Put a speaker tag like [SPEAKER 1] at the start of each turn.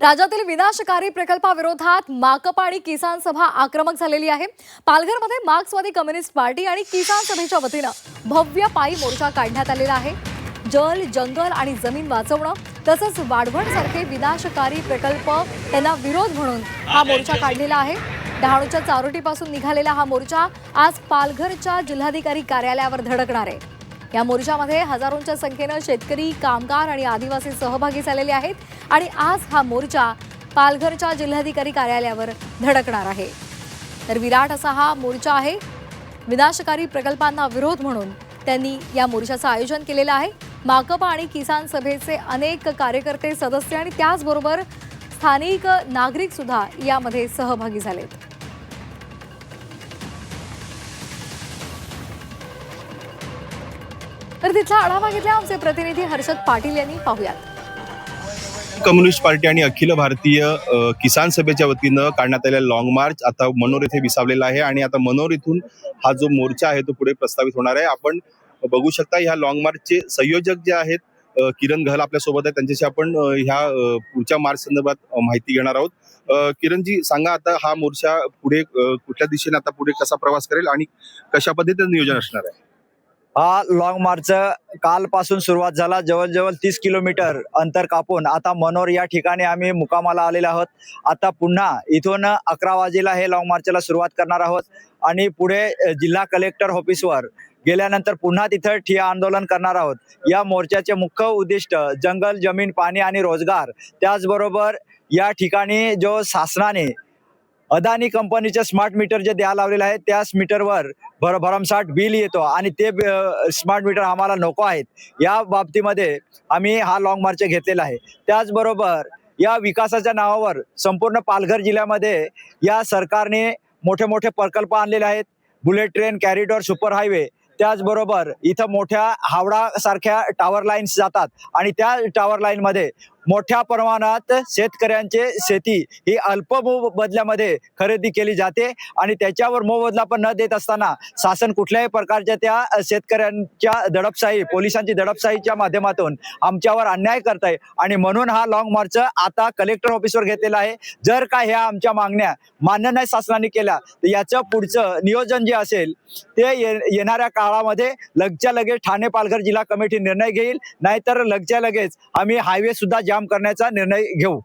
[SPEAKER 1] राज्यातील विनाशकारी प्रकल्पाविरोधात माकप आणि किसान सभा आक्रमक झालेली आहे. पालघरमध्ये मार्क्सवादी कम्युनिस्ट पार्टी आणि किसान सभेच्या वतीनं भव्य पायी मोर्चा काढण्यात आलेला आहे. जल जंगल आणि जमीन वाचवणं तसंच वाढवणसारखे विनाशकारी प्रकल्प त्यांना विरोध म्हणून हा मोर्चा काढलेला आहे. डहाणूच्या चारोटीपासून निघालेला हा मोर्चा आज पालघरच्या जिल्हाधिकारी कार्यालयावर धडकणार आहे. या मोर्चामध्ये हजारोंच्या संख्येनं शेतकरी कामगार आणि आदिवासी सहभागी झालेले आहेत आणि आज हा मोर्चा पालघरच्या जिल्हाधिकारी कार्यालयावर धडकणार आहे. तर विराट असा हा मोर्चा आहे विनाशकारी प्रकल्पांना विरोध म्हणून त्यांनी या मोर्चाचं आयोजन केलेलं आहे. माकपा आणि किसान सभेचे अनेक कार्यकर्ते सदस्य आणि त्याचबरोबर स्थानिक नागरिक सुद्धा यामध्ये सहभागी झालेत. तर तिथला आढावा घेतला आमचे प्रतिनिधी हर्षद पाटील यांनी. पाहूयात.
[SPEAKER 2] कम्युनिस्ट पार्टी आणि अखिल भारतीय किसान सभेच्या वतीनं काढण्यात आलेला लॉंग मार्च आता मनोर येथे विसावलेला आहे आणि आता मनोर इथून हा जो मोर्चा आहे तो पुढे प्रस्तावित होणार आहे. आपण बघू शकता ह्या लॉंग मार्चचे संयोजक जे आहेत किरण गहल आपल्यासोबत आहे त्यांच्याशी आपण ह्या पुढच्या मार्च संदर्भात माहिती घेणार आहोत. किरणजी सांगा आता हा मोर्चा पुढे कुठल्या दिशेने आता पुढे कसा प्रवास करेल आणि कशा पद्धतीचं नियोजन असणार आहे?
[SPEAKER 3] हा लॉंग मार्च कालपासून सुरुवात झाला. जवळजवळ तीस किलोमीटर अंतर कापून आता मनोर या ठिकाणी आम्ही मुकामाला आलेलो आहोत. आता पुन्हा इथून अकरा वाजेला हे लॉंग मार्चला सुरुवात करणार आहोत. आणि पुढे जिल्हा कलेक्टर ऑफिसवर गेल्यानंतर पुन्हा तिथं ठिया आंदोलन करणार आहोत. या मोर्चाचे मुख्य उद्दिष्ट जंगल जमीन पाणी आणि रोजगार. त्याचबरोबर या ठिकाणी जो शासनाने अदानी कंपनीचे स्मार्ट मीटर जे द्यायला लावलेले आहेत त्याच मीटरवर भर भरमसाठ बिल येतो आणि ते स्मार्ट मीटर आम्हाला नको आहेत. या बाबतीमध्ये आम्ही हा लॉंग मार्च घेतलेला आहे. त्याचबरोबर या विकासाच्या नावावर संपूर्ण पालघर जिल्ह्यामध्ये या सरकारने मोठे मोठे प्रकल्प आणलेले आहेत. Bullet train corridor super highway त्याचबरोबर इथं मोठ्या हावडा सारख्या टावर लाईन्स जातात आणि त्या टावर लाईन मध्ये मोठ्या प्रमाणात शेतकऱ्यांचे शेती ही अल्प बदल्यामध्ये खरेदी केली जाते आणि त्याच्यावर मोबदला पण न देत असताना शासन कुठल्याही प्रकारच्या त्या शेतकऱ्यांच्या दडपशाही पोलिसांची दडपशाहीच्या माध्यमातून आमच्यावर अन्याय करत आहे आणि म्हणून हा लॉंग मार्च आता कलेक्टर ऑफिसवर घेतलेला आहे. जर का ह्या आमच्या मागण्या मान्य नाही शासनाने केल्या तर याचं पुढचं नियोजन जे असेल ते ये- येणाऱ्या काळामध्ये लगच्या लगेच ठाणे पालघर जिल्हा कमिटी निर्णय घेईल. नाहीतर लगच्या लगेच आम्ही हायवे सुद्धा जाम करण्याचा निर्णय घेऊ.